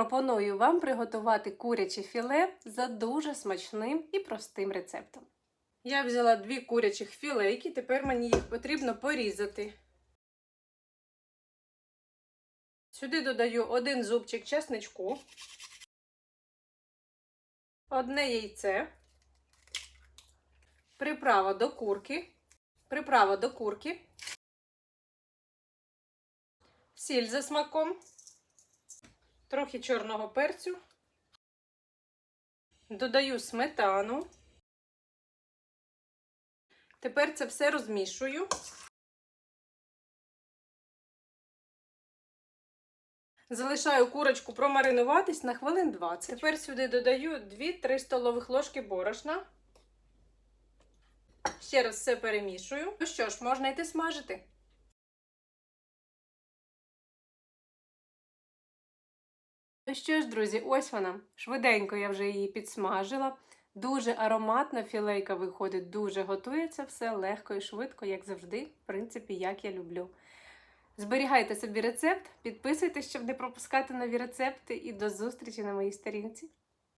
Пропоную вам приготувати куряче філе за дуже смачним і простим рецептом. Я взяла дві курячих філейки, тепер мені їх потрібно порізати. Сюди додаю один зубчик чесничку, одне яйце, приправа до курки, приправа до курки, сіль за смаком, трохи чорного перцю, додаю сметану. Тепер це все розмішую. Залишаю курочку промаринуватись на хвилин 20. Тепер сюди додаю 2-3 столових ложки борошна. Ще раз все перемішую. Ну що ж, можна йти смажити. Ну що ж, друзі, ось вона. Швиденько я вже її підсмажила. Дуже ароматна філейка виходить, дуже готується все легко і швидко, як завжди, в принципі, як я люблю. Зберігайте собі рецепт, підписуйтесь, щоб не пропускати нові рецепти, і до зустрічі на моїй сторінці.